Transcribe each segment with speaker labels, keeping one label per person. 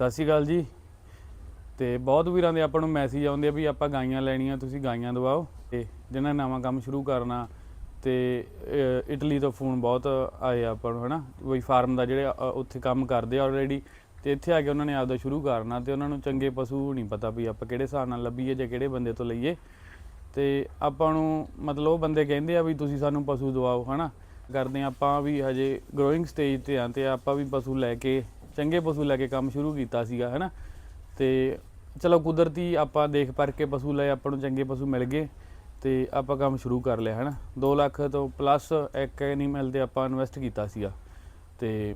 Speaker 1: ਸਤਿ ਸ਼੍ਰੀ ਅਕਾਲ ਜੀ। ਤੇ ਬਹੁਤ ਵੀਰਾਂ ਦੇ ਆਪਾਂ ਨੂੰ ਮੈਸੇਜ ਆਉਂਦੇ ਆ ਵੀ ਆਪਾਂ ਗਾਈਆਂ ਲੈਣੀਆਂ, ਤੁਸੀਂ ਗਾਈਆਂ ਦਵਾਓ। ਤੇ ਜਿਹਨਾਂ ਨੇ ਨਵਾਂ ਕੰਮ ਸ਼ੁਰੂ ਕਰਨਾ, ਤੇ ਇਟਲੀ ਤੋਂ ਫੋਨ ਬਹੁਤ ਆਏ ਆਪਾਂ ਨੂੰ, ਹਨਾ? ਕੋਈ ਫਾਰਮ ਦਾ ਜਿਹੜੇ ਉੱਥੇ ਕੰਮ ਕਰਦੇ ਆ ਆਲਰੇਡੀ ਤੇ ਇੱਥੇ ਆ ਕੇ ਉਹਨਾਂ ਨੇ ਆਪਦਾ ਸ਼ੁਰੂ ਕਰਨਾ, ਤੇ ਉਹਨਾਂ ਨੂੰ ਚੰਗੇ ਪਸ਼ੂ ਨਹੀਂ ਪਤਾ ਵੀ ਆਪਾਂ ਕਿਹੜੇ ਹਿਸਾਬ ਨਾਲ ਲੱਭੀਏ ਜਾਂ ਕਿਹੜੇ ਬੰਦੇ ਤੋਂ ਲਈਏ। ਤੇ ਆਪਾਂ ਨੂੰ, ਮਤਲਬ ਉਹ ਬੰਦੇ ਕਹਿੰਦੇ ਆ ਵੀ ਤੁਸੀਂ ਸਾਨੂੰ ਪਸ਼ੂ ਦਵਾਓ, ਹਨਾ? ਕਰਦੇ ਆ ਆਪਾਂ ਵੀ ਹਜੇ ਗਰੋਇੰਗ ਸਟੇਜ ਤੇ ਆ, ਤੇ ਆਪਾਂ ਵੀ ਪਸ਼ੂ ਲੈ ਕੇ ਚੰਗੇ ਪਸ਼ੂ ਲੈ ਕੇ ਕੰਮ ਸ਼ੁਰੂ ਕੀਤਾ ਸੀਗਾ, ਹਨਾ? ਤੇ ਚਲੋ ਕੁਦਰਤੀ ਆਪਾਂ ਦੇਖ ਪਰ ਕੇ ਪਸ਼ੂ ਲਏ, ਆਪਾਂ ਨੂੰ ਚੰਗੇ ਪਸ਼ੂ ਮਿਲ ਗਏ ਤੇ ਆਪਾਂ ਕੰਮ ਸ਼ੁਰੂ ਕਰ ਲਿਆ, ਹਨਾ? 2 ਲੱਖ ਤੋਂ ਪਲੱਸ ਇੱਕ ਐਨੀਮਲ ਤੇ ਆਪਾਂ ਇਨਵੈਸਟ ਕੀਤਾ ਸੀਗਾ। ਤੇ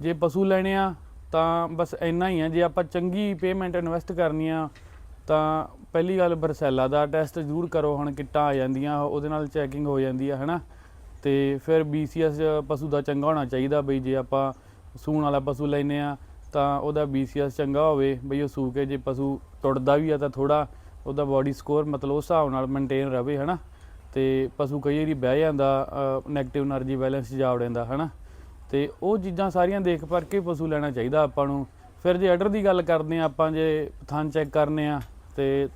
Speaker 1: ਜੇ ਪਸ਼ੂ ਲੈਣੇ ਆ ਤਾਂ ਬਸ ਇੰਨਾ ਹੀ ਆ, ਜੇ ਆਪਾਂ ਚੰਗੀ ਪੇਮੈਂਟ ਇਨਵੈਸਟ ਕਰਨੀ ਆ ਤਾਂ ਪਹਿਲੀ ਗੱਲ ਬਰਸੈਲਾ ਦਾ ਟੈਸਟ ਜ਼ਰੂਰ ਕਰੋ, ਹੁਣ ਕਿੱਟਾਂ ਆ ਜਾਂਦੀਆਂ, ਉਹਦੇ ਨਾਲ ਚੈਕਿੰਗ ਹੋ ਜਾਂਦੀ ਆ, ਹਨਾ? ਤੇ ਫਿਰ BCS ਪਸ਼ੂ ਦਾ ਚੰਗਾ ਹੋਣਾ ਚਾਹੀਦਾ ਬਈ, ਜੇ ਆਪਾਂ ਸੂਣ ਵਾਲਾ ਪਸ਼ੂ ਲੈਨੇ ਆ, ਤਾਂ ਉਹਦਾ ਬੀਸੀਐਸ ਚੰਗਾ ਹੋਵੇ। ਬਈ ਉਹ ਸੂ ਕੇ ਜੇ ਪਸ਼ੂ ਟੁੱਟਦਾ ਵੀ ਆ ਤਾਂ ਥੋੜਾ ਉਹਦਾ ਬਾਡੀ ਸਕੋਰ ਮਤਲਬ ਉਸ ਹਿਸਾਬ ਨਾਲ ਮੇਨਟੇਨ ਰਵੇ, ਹਨਾ? ਤੇ ਪਸ਼ੂ ਕਈ ਵਾਰੀ ਬਹਿ ਜਾਂਦਾ ਨੈਗੇਟਿਵ એનર્ਜੀ ਬੈਲੈਂਸ ਜਾ ਵੜਦਾ ਹਨਾ? ਤੇ ਉਹ ਚੀਜ਼ਾਂ ਸਾਰੀਆਂ ਦੇਖ ਪਰ ਕੇ ਪਸ਼ੂ ਲੈਣਾ ਚਾਹੀਦਾ ਆਪਾਂ ਨੂੰ। ਫਿਰ ਜੇ ਆਰਡਰ ਦੀ ਗੱਲ ਕਰਦੇ ਆ, ਆਪਾਂ ਜੇ ਥਣ ਚੈੱਕ ਕਰਨੇ ਆ, ਤੇ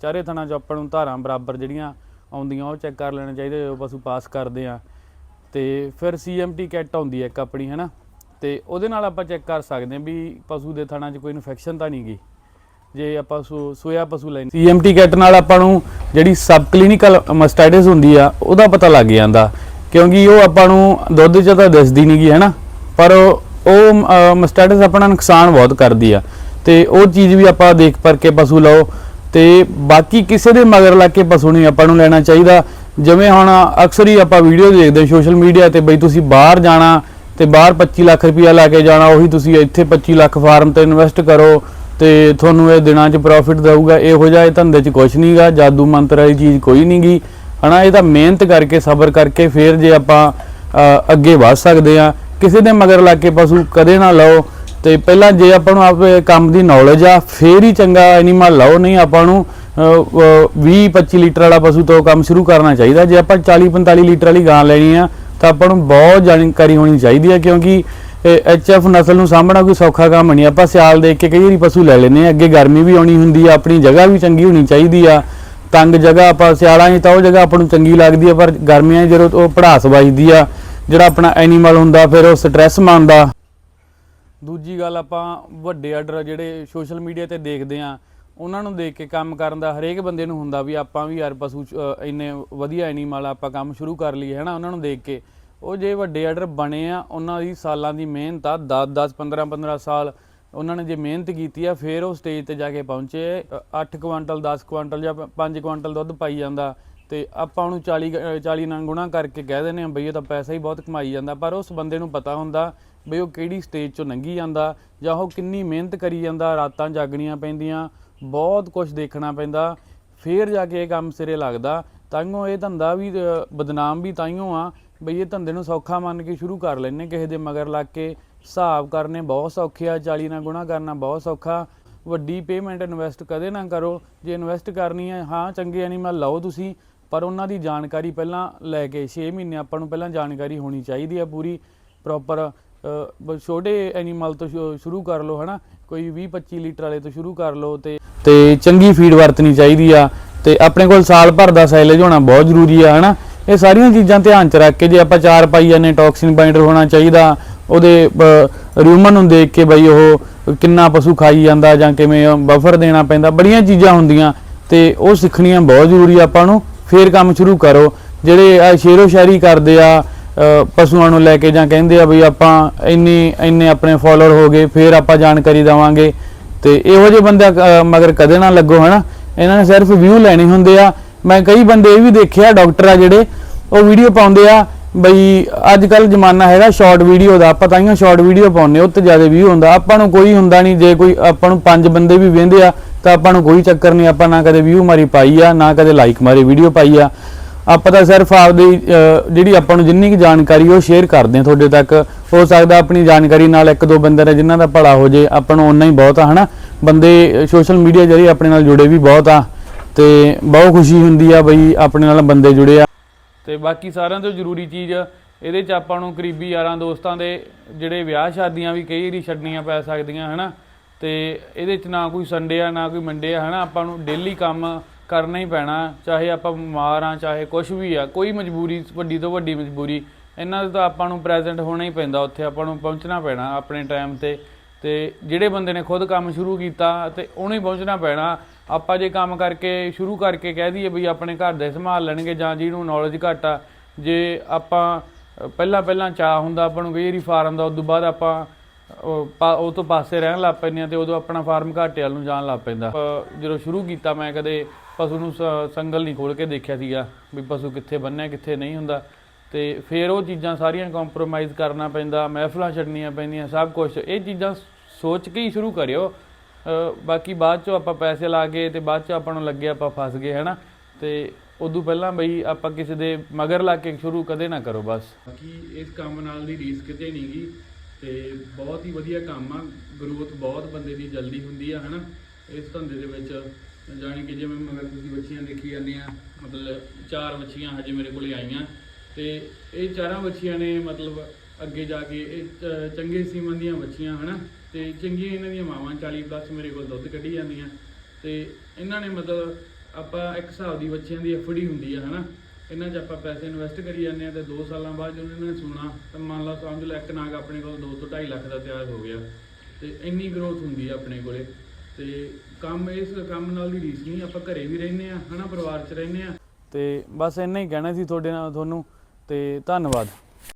Speaker 1: ਚਾਰੇ ਥਣਾਂ 'ਚ ਆਪਾਂ ਨੂੰ ਧਾਰਾਂ ਬਰਾਬਰ ਜਿਹੜੀਆਂ ਆਉਂਦੀਆਂ, ਉਹ ਚੈੱਕ ਕਰ ਲੈਣਾ ਚਾਹੀਦਾ ਜਦੋਂ ਪਸ਼ੂ ਪਾਸ ਕਰਦੇ ਆ। ਤੇ ਫਿਰ ਸੀਐਮਟੀ ਕਿੱਟ ਆਉਂਦੀ ਹੈ ਇੱਕ ਆਪਣੀ, ਹੈਨਾ? ਤੇ ਉਹਦੇ ਨਾਲ ਆਪਾਂ ਚੈੱਕ ਕਰ ਸਕਦੇ ਹਾਂ ਵੀ ਪਸ਼ੂ ਦੇ ਥਣਾ 'ਚ ਕੋਈ ਇਨਫੈਕਸ਼ਨ ਤਾਂ ਨਹੀਂ ਗਈ ਜੇ ਆਪਾਂ ਸੋਇਆ ਪਸ਼ੂ ਲੈਣੀ ਸੀਐਮਟੀ ਕਿੱਟ ਨਾਲ ਆਪਾਂ ਨੂੰ ਜਿਹੜੀ ਸਬ ਕਲੀਨਿਕਲ ਮਸਟਾਈਟਿਸ ਹੁੰਦੀ ਆ, ਉਹਦਾ ਪਤਾ ਲੱਗ ਜਾਂਦਾ। ਕਿਉਂਕਿ ਉਹ ਆਪਾਂ ਨੂੰ ਦੁੱਧ 'ਚ ਤਾਂ ਦਿਸਦੀ ਨਹੀਂ ਗੀ, ਹੈਨਾ? ਪਰ ਉਹ ਮਸਟਾਈਟਿਸ ਆਪਣਾ ਨੁਕਸਾਨ ਬਹੁਤ ਕਰਦੀ ਆ। ਤੇ ਉਹ ਚੀਜ਼ ਵੀ ਆਪਾਂ ਦੇਖ ਪਰ ਕੇ ਪਸ਼ੂ ਲਓ। ਤੇ ਬਾਕੀ ਕਿਸੇ ਦੇ ਮਗਰ ਲੱਗ ਕੇ ਪਸ਼ੂ ਨਹੀਂ ਆਪਾਂ ਨੂੰ ਲੈਣਾ ਚਾਹੀਦਾ। ਜਿਵੇਂ ਹੁਣ ਅਕਸਰ ਹੀ ਆਪਾਂ ਵੀਡੀਓ ਦੇਖਦੇ ਸੋਸ਼ਲ ਮੀਡੀਆ ਤੇ ਬਈ ਤੁਸੀਂ ਬਾਹਰ ਜਾਣਾ ਤੇ ਬਾਹਰ 25 ਲੱਖ ਰੁਪਇਆ ਲਾ ਕੇ ਜਾਣਾ, ਉਹੀ ਤੁਸੀਂ ਇੱਥੇ 25 ਲੱਖ ਫਾਰਮ ਤੇ ਇਨਵੈਸਟ ਕਰੋ ਤੇ ਤੁਹਾਨੂੰ ਇਹ ਦਿਨਾਂ 'ਚ ਪ੍ਰੋਫਿਟ ਦੇਊਗਾ। ਇਹੋ ਜਿਹਾ ਇਹ ਧੰਦੇ 'ਚ ਕੁਝ ਨਹੀਂਗਾ ਜਾਦੂ ਮੰਤਰ ਵਾਲੀ ਚੀਜ਼ ਕੋਈ ਨਹੀਂਗੀ ਹਨਾ, ਇਹ ਤਾਂ ਮਿਹਨਤ ਕਰਕੇ, ਸਬਰ ਕਰਕੇ ਫਿਰ ਜੇ ਆਪਾਂ ਅੱਗੇ ਵਧ ਸਕਦੇ ਆ ਕਿਸੇ ਦੇ ਮਗਰ ਲੱਗ ਕੇ ਪਸ਼ੂ ਕਦੇ ਨਾ ਲਓ। ਤੇ ਪਹਿਲਾਂ ਜੇ ਆਪਾਂ ਨੂੰ ਆਪ ਕੰਮ ਦੀ ਨੌਲੇਜ ਆ, ਫੇਰ ਹੀ ਚੰਗਾ ਐਨੀਮਲ ਲਾਓ। ਨਹੀਂ, ਆਪਾਂ ਨੂੰ 20 25 ਲੀਟਰ ਵਾਲਾ ਪਸ਼ੂ ਤੋਂ ਕੰਮ ਸ਼ੁਰੂ ਕਰਨਾ ਚਾਹੀਦਾ। ਜੇ ਆਪਾਂ 40 45 ਲੀਟਰ ਵਾਲੀ ਗਾਂ ਲੈਣੀ ਆ ਤਾਂ ਆਪਾਂ ਨੂੰ ਬਹੁਤ ਜਾਣਕਾਰੀ ਹੋਣੀ ਚਾਹੀਦੀ ਹੈ ਕਿਉਂਕਿ ਐਚਐਫ ਨਸਲ ਨੂੰ ਸਾਂਭਣਾ ਕੋਈ ਸੌਖਾ ਕੰਮ ਨਹੀਂ। ਆਪਾਂ ਸਿਆਲ ਦੇਖ ਕੇ ਕਈ ਵਾਰੀ ਪਸ਼ੂ ਲੈ ਲੈਨੇ ਆ ਅੱਗੇ ਗਰਮੀ ਵੀ ਆਉਣੀ ਹੁੰਦੀ ਆ, ਆਪਣੀ ਜਗ੍ਹਾ ਵੀ ਚੰਗੀ ਹੋਣੀ ਚਾਹੀਦੀ ਆ। ਤੰਗ ਜਗ੍ਹਾ ਆਪਾਂ ਸਿਆਲਾਂ 'ਚ ਤਾਂ ਉਹ ਜਗ੍ਹਾ ਆਪਾਂ ਨੂੰ ਚੰਗੀ ਲੱਗਦੀ ਆ, ਪਰ ਗਰਮੀਆਂ 'ਚ ਜਦੋਂ ਉਹ ਪੜਾਸ ਵੱਜਦੀ ਆ, ਜਿਹੜਾ ਆਪਣਾ ਐਨੀਮਲ ਹੁੰਦਾ, ਫਿਰ ਉਹ ਸਟ੍ਰੈਸ ਮੰਨਦਾ ਦੂਜੀ ਗੱਲ ਆਪਾਂ ਵੱਡੇ ਆਰਡਰ ਜਿਹੜੇ ਸੋਸ਼ਲ ਮੀਡੀਆ ਤੇ ਦੇਖਦੇ ਆ ਉਹਨਾਂ ਨੂੰ ਦੇਖ ਕੇ ਕੰਮ ਕਰਨ ਦਾ ਹਰੇਕ ਬੰਦੇ ਨੂੰ ਹੁੰਦਾ ਵੀ ਆਪਾਂ ਵੀ ਯਾਰ ਪਸ਼ੂ ਇੰਨੇ ਵਧੀਆ ਐਨੀਮਲ ਆਪਾਂ ਕੰਮ ਸ਼ੁਰੂ ਕਰ ਲਈਏ, ਹਨਾ? ਉਹਨਾਂ ਨੂੰ ਦੇਖ ਕੇ। ਉਹ ਜੇ ਵੱਡੇ ਆਰਡਰ ਬਣੇ ਆ, ਉਹਨਾਂ ਦੀ ਸਾਲਾਂ ਦੀ ਮਿਹਨਤ ਆ 10 10 15 15 ਸਾਲ ਉਹਨਾਂ ਨੇ ਜੇ ਮਿਹਨਤ ਕੀਤੀ ਆ, ਫਿਰ ਉਹ ਸਟੇਜ ਤੇ ਜਾ ਕੇ ਪਹੁੰਚੇ। 8 ਕੁਆਂਟਲ 10 ਕੁਆਂਟਲ ਜਾਂ 5 ਕੁਆਂਟਲ ਦੁੱਧ ਪਾਈ ਜਾਂਦਾ ਤੇ ਆਪਾਂ ਉਹਨੂੰ 40 ਗ- 40 ਨਾਲ ਗੁਣਾ ਕਰਕੇ ਕਹਿ ਦਿੰਦੇ ਆ ਬਈ ਇਹ ਤਾਂ ਪੈਸਾ ਹੀ ਬਹੁਤ ਕਮਾਈ ਜਾਂਦਾ। ਪਰ ਉਸ ਬੰਦੇ ਨੂੰ ਪਤਾ ਹੁੰਦਾ ਬਈ ਉਹ ਕਿਹੜੀ ਸਟੇਜ ਚੋਂ ਲੰਘੀ ਜਾਂਦਾ ਜਾਂ ਉਹ ਕਿੰਨੀ ਮਿਹਨਤ ਕਰੀ ਜਾਂਦਾ, ਰਾਤਾਂ ਜਾਗਣੀਆਂ ਪੈਂਦੀਆਂ ਬਹੁਤ ਕੁਝ ਦੇਖਣਾ ਪੈਂਦਾ, ਫੇਰ ਜਾ ਕੇ ਇਹ ਕੰਮ ਸਿਰੇ ਲੱਗਦਾ। ਤਾਈਓ ਇਹ ਧੰਦਾ ਵੀ ਬਦਨਾਮ ਵੀ ਤਾਈਓ ਆ, ਬਈ ਇਹ ਧੰਦੇ ਨੂੰ ਸੌਖਾ ਮੰਨ ਕੇ ਸ਼ੁਰੂ ਕਰ ਲੈਣੇ ਕਿਸੇ ਦੇ ਮਗਰ ਲੱਗ ਕੇ। ਹਿਸਾਬ ਕਰਨੇ ਬਹੁਤ ਸੌਖੇ ਆ 40 ਨਾਲ ਗੁਣਾ ਕਰਨਾ ਬਹੁਤ ਸੌਖਾ। ਵੱਡੀ ਪੇਮੈਂਟ ਇਨਵੈਸਟ ਕਦੇ ਨਾ ਕਰੋ, ਜੇ ਇਨਵੈਸਟ ਕਰਨੀ ਹੈ ਹਾਂ, ਚੰਗੇ ਐਨੀਮਲ ਲਓ ਤੁਸੀਂ, ਪਰ ਉਹਨਾਂ ਦੀ ਜਾਣਕਾਰੀ ਪਹਿਲਾਂ ਲੈ ਕੇ 6 ਮਹੀਨੇ ਆਪਾਂ ਨੂੰ ਪਹਿਲਾਂ ਜਾਣਕਾਰੀ ਹੋਣੀ ਚਾਹੀਦੀ ਆ ਪੂਰੀ ਪ੍ਰੋਪਰ ਛੋਟੇ ਐਨੀਮਲ ਤੋਂ ਸ਼ੁ- ਸ਼ੁਰੂ ਕਰ ਲਓ, ਹਨਾ। ਕੋਈ 20 25 ਲੀਟਰ ਵਾਲੇ ਤੋਂ ਸ਼ੁਰੂ ਕਰ ਲਓ ਤੇ ਤੇ ਚੰਗੀ ਫੀਡ ਵਰਤਣੀ ਚਾਹੀਦੀ ਆ। ਤੇ ਆਪਣੇ ਕੋਲ ਸਾਲ ਭਰ ਦਾ ਸਾਈਲੇਜ ਹੋਣਾ ਬਹੁਤ ਜ਼ਰੂਰੀ ਆ, ਹਨਾ? ਇਹ ਸਾਰੀਆਂ ਚੀਜ਼ਾਂ ਧਿਆਨ ਚ ਰੱਖ ਕੇ ਜੇ ਆਪਾਂ ਚਾਰ ਪਾਈ ਜਾਂਦੇ ਟੌਕਸਿਨ ਬਾਈਂਡਰ ਹੋਣਾ ਚਾਹੀਦਾ, ਉਹਦੇ ਰਿਊਮਨ ਨੂੰ ਦੇਖ ਕੇ ਬਈ ਉਹ ਕਿੰਨਾ ਪਸ਼ੂ ਖਾਈ ਜਾਂਦਾ ਜਾਂ ਕਿਵੇਂ ਬਫਰ ਦੇਣਾ ਪੈਂਦਾ, ਬੜੀਆਂ ਚੀਜ਼ਾਂ ਹੁੰਦੀਆਂ। ਤੇ ਉਹ ਸਿੱਖਣੀਆਂ ਬਹੁਤ ਜ਼ਰੂਰੀ ਆਪਾਂ ਨੂੰ। ਫੇਰ ਕੰਮ ਸ਼ੁਰੂ ਕਰੋ। ਜਿਹੜੇ ਆਹ ਸ਼ੇਰੋ ਸ਼ਾਇਰੀ ਕਰਦੇ ਆ ਪਸ਼ੂਆਂ ਨੂੰ ਲੈ ਕੇ ਜਾਂ ਕਹਿੰਦੇ ਆ ਵੀ ਆਪਾਂ ਇੰਨੀ, ਇੰਨੇ ਆਪਣੇ ਫਾਲੋਅਰ ਹੋ ਗਏ, ਫਿਰ ਆਪਾਂ ਜਾਣਕਾਰੀ ਦਵਾਂਗੇ। ਤੇ ਇਹੋ ਜਿਹੇ ਬੰਦੇ ਮਗਰ ਕਦੇ ਨਾ ਲੱਗੋ, ਹਨਾ? ਇਹਨਾਂ ਨੇ ਸਿਰਫ ਵਿਊ ਲੈਣੇ ਹੁੰਦੇ ਆ। ਮੈਂ ਕਈ ਬੰਦੇ ਇਹ ਵੀ ਦੇਖਿਆ ਡਾਕਟਰ ਆ ਜਿਹੜੇ, ਉਹ ਵੀਡੀਓ ਪਾਉਂਦੇ ਆ ਬਈ ਅੱਜ ਕੱਲ ਜ਼ਮਾਨਾ ਹੈਗਾ ਸ਼ਾਰਟ ਵੀਡੀਓ ਦਾ, ਆਪਾਂ ਤਾਈਓ ਸ਼ਾਰਟ ਵੀਡੀਓ ਪਾਉਂਦੇ ਉੱਤੇ ਜ਼ਿਆਦਾ ਵਿਊ ਹੁੰਦਾ। ਆਪਾਂ ਨੂੰ ਕੋਈ ਹੁੰਦਾ ਨਹੀਂ, ਜੇ ਕੋਈ ਆਪਾਂ ਨੂੰ ਪੰਜ ਬੰਦੇ ਵੀ ਵੇਂਦੇ ਆ, ਤਾਂ ਆਪਾਂ ਨੂੰ ਕੋਈ ਚੱਕਰ ਨਹੀਂ, ਆਪਾਂ ਨਾ ਕਦੇ ਵਿਊ ਮਾਰੀ ਪਾਈ ਆ, ਨਾ ਕਦੇ ਲਾਈਕ ਮਾਰੀ ਵੀਡੀਓ ਪਾਈ ਆ। ਆਪਾਂ ਤਾਂ ਸਿਰਫ ਆਪਦੀ ਜਿਹੜੀ ਆਪਾਂ ਨੂੰ ਜਿੰਨੀ ਕੁ ਜਾਣਕਾਰੀ ਉਹ ਸ਼ੇਅਰ ਕਰਦੇ ਆ ਤੁਹਾਡੇ ਤੱਕ। ਹੋ ਸਕਦਾ ਆਪਣੀ ਜਾਣਕਾਰੀ ਨਾਲ ਇੱਕ ਦੋ ਬੰਦੇ ਨੇ ਜਿਨ੍ਹਾਂ ਦਾ ਭਲਾ ਹੋ ਜੇ, ਆਪਾਂ ਨੂੰ ਓਨਾ ਹੀ ਬਹੁਤ ਆ, ਹਨਾ? ਬੰਦੇ ਸੋਸ਼ਲ ਮੀਡੀਆ ਜਰੀਏ ਆਪਣੇ ਨਾਲ ਜੁੜੇ ਵੀ ਬਹੁਤ ਆ, ਤੇ ਬਹੁਤ ਖੁਸ਼ੀ ਹੁੰਦੀ ਆ ਬਈ ਆਪਣੇ ਨਾਲ ਬੰਦੇ ਜੁੜੇ ਆ। ਤੇ ਬਾਕੀ ਸਾਰਿਆਂ ਤੋਂ ਜ਼ਰੂਰੀ ਚੀਜ਼, ਇਹਦੇ ਚ ਆਪਾਂ ਨੂੰ ਕਰੀਬੀ ਯਾਰਾਂ ਦੋਸਤਾਂ ਦੇ ਜਿਹੜੇ ਵਿਆਹ ਸ਼ਾਦੀਆਂ ਵੀ ਕਈ ਵਾਰੀ ਛੱਡਣੀਆਂ ਪੈ ਸਕਦੀਆਂ, ਹਨਾ? ਤੇ ਇਹਦੇ ਚ ਨਾ ਕੋਈ ਸੰਡੇ ਆ, ਨਾ ਕੋਈ ਮੰਡੇ ਆ, ਹਨਾ? ਆਪਾਂ ਨੂੰ ਡੇਲੀ ਕੰਮ ਕਰਨਾ ਹੀ ਪੈਣਾ, ਚਾਹੇ ਆਪਾਂ ਬਿਮਾਰ ਆ ਚਾਹੇ ਕੁਝ ਵੀ ਆ, ਕੋਈ ਮਜਬੂਰੀ, ਵੱਡੀ ਤੋਂ ਵੱਡੀ ਮਜਬੂਰੀ, ਇਹਨਾਂ ਦਾ ਤਾਂ ਆਪਾਂ ਨੂੰ ਪ੍ਰੈਜ਼ੈਂਟ ਹੋਣਾ ਹੀ ਪੈਂਦਾ, ਉੱਥੇ ਆਪਾਂ ਨੂੰ ਪਹੁੰਚਣਾ ਪੈਣਾ ਆਪਣੇ ਟਾਈਮ ਤੇ। ਤੇ ਜਿਹੜੇ ਬੰਦੇ ਨੇ ਖੁਦ ਕੰਮ ਸ਼ੁਰੂ ਕੀਤਾ ਤੇ ਉਹਨੂੰ ਹੀ ਪਹੁੰਚਣਾ ਪੈਣਾ। ਆਪਾਂ ਜੇ ਕੰਮ ਕਰਕੇ ਸ਼ੁਰੂ ਕਰਕੇ ਕਹਿ ਦਈਏ ਵੀ ਆਪਣੇ ਘਰ ਦੇ ਸੰਭਾਲ ਲੈਣਗੇ ਜਾਂ ਜਿਹਨੂੰ ਨੌਲੇਜ ਘੱਟ ਆ, ਜੇ ਆਪਾਂ ਪਹਿਲਾਂ ਪਹਿਲਾਂ ਚਾਹ ਹੁੰਦਾ ਆਪਾਂ ਨੂੰ ਕਈ ਫਾਰਮ ਦਾ, ਉਦੋਂ ਬਾਅਦ ਆਪਾਂ ਉਹ ਪਾ- ਉਹ ਤੋਂ ਪਾਸੇ ਰਹਿਣ ਲੱਗ ਪੈਂਦੇ ਆ ਤੇ ਉਦੋਂ ਆਪਣਾ ਫਾਰਮ ਘਾਟੇ ਵੱਲ ਨੂੰ ਜਾਣ ਲੱਗ ਪੈਂਦਾ। ਜਦੋਂ ਸ਼ੁਰੂ ਕੀਤਾ ਮੈਂ ਕਦੇ ਪਸ਼ੂ ਨੂੰ ਸ- ਸੰਗਲ ਨਹੀਂ ਖੋਲ ਕੇ ਦੇਖਿਆ ਸੀਗਾ ਵੀ ਪਸ਼ੂ ਕਿੱਥੇ ਬੰਨਿਆ ਕਿੱਥੇ ਨਹੀਂ ਹੁੰਦਾ। ਤੇ ਫਿਰ ਉਹ ਚੀਜ਼ਾਂ ਸਾਰੀਆਂ ਕੰਪਰੋਮਾਈਜ਼ ਕਰਨਾ ਪੈਂਦਾ ਮਹਿਫਲਾਂ ਛੱਡਣੀਆਂ ਪੈਂਦੀਆਂ ਸਭ ਕੁਝ ਇਹ ਚੀਜ਼ਾਂ ਸੋਚ ਕੇ ਹੀ ਸ਼ੁਰੂ ਕਰਿਓ। ਅ, ਬਾਕੀ ਬਾਅਦ ਚੋਂ ਆਪਾਂ ਪੈਸੇ ਲਾ ਕੇ ਤੇ ਬਾਅਦ 'ਚੋਂ ਆਪਾਂ ਨੂੰ ਲੱਗੇ ਆਪਾਂ ਫਸ ਗਏ ਹਨਾ? ਤੇ ਉਦੋਂ ਪਹਿਲਾਂ ਬਈ ਆਪਾਂ ਕਿਸੇ ਦੇ ਮਗਰ ਲਾ ਕੇ ਸ਼ੁਰੂ ਕਦੇ ਨਾ ਕਰੋ ਬਸ। ਬਾਕੀ ਇਸ ਕੰਮ ਨਾਲ ਦੀ ਰੀਸ ਕਿਤੇ ਨਹੀਂ ਗੀ। ਤੇ ਬਹੁਤ ਹੀ ਵਧੀਆ ਕੰਮ ਆ। ਗਰੋਥ ਬਹੁਤ ਬੰਦੇ ਦੀ ਜਲਦੀ ਹੁੰਦੀ ਆ ਹਨਾ? ਇਸ ਧੰਦੇ ਦੇ ਵਿੱਚ ਜਾਣੀ ਕਿ ਜਿਵੇਂ ਮਗਰ ਤੁਸੀਂ ਬੱਚੀਆਂ ਦੇਖੀ ਜਾਂਦੀਆਂ, ਮਤਲਬ ਚਾਰ ਬੱਚੀਆਂ ਹਜੇ ਮੇਰੇ ਕੋਲੇ ਆਈਆਂ। ਤੇ ਇਹ ਚਾਰਾਂ ਬੱਚੀਆਂ ਨੇ, ਮਤਲਬ ਅੱਗੇ ਜਾ ਕੇ ਇਹ ਚੰਗੇ ਸੀਮਨ ਦੀਆਂ ਬੱਚੀਆਂ ਹਨਾ? ਤੇ ਚੰਗੀਆਂ ਇਹਨਾਂ ਦੀਆਂ ਮਾਵਾਂ 40 ਪਲੱਸ ਮੇਰੇ ਕੋਲ ਦੁੱਧ ਕੱਢੀ ਜਾਂਦੀਆਂ। ਤੇ ਇਹਨਾਂ ਨੇ ਮਤਲਬ ਆਪਾਂ ਇੱਕ ਹਿਸਾਬ ਦੀ ਬੱਚਿਆਂ ਦੀ ਐਫਡੀ ਹੁੰਦੀ ਆ, ਹਨਾ? ਇਹਨਾਂ 'ਚ ਆਪਾਂ ਪੈਸੇ ਇਨਵੈਸਟ ਕਰੀ ਜਾਂਦੇ ਆ ਤੇ 2 ਸਾਲਾਂ ਬਾਅਦ ਜਦੋਂ ਇਹਨਾਂ ਨੇ ਸੁਣਾ, ਤਾਂ ਮੰਨ ਲਓ ਸਮਝ ਲੈ ਇੱਕ ਨਾਗ ਆਪਣੇ ਕੋਲ 2 ਤੋਂ 2.5 ਲੱਖ ਦਾ ਤਿਆਰ ਹੋ ਗਿਆ। ਤੇ ਇੰਨੀ ਗਰੋਥ ਹੁੰਦੀ ਆ ਆਪਣੇ ਕੋਲੇ। ਤੇ ਕੰਮ ਇਸ ਕੰਮ ਨਾਲ ਦੀ ਰੀਸ ਨਹੀਂ, ਆਪਾਂ ਘਰੇ ਵੀ ਰਹਿੰਦੇ ਆ ਹਨਾ, ਪਰਿਵਾਰ 'ਚ ਰਹਿੰਦੇ ਆ ਤੇ ਬਸ ਇੰਨਾ ਹੀ ਕਹਿਣਾ ਸੀ ਤੁਹਾਡੇ ਨਾਲ ਤੁਹਾਨੂੰ, ਤੇ ਧੰਨਵਾਦ।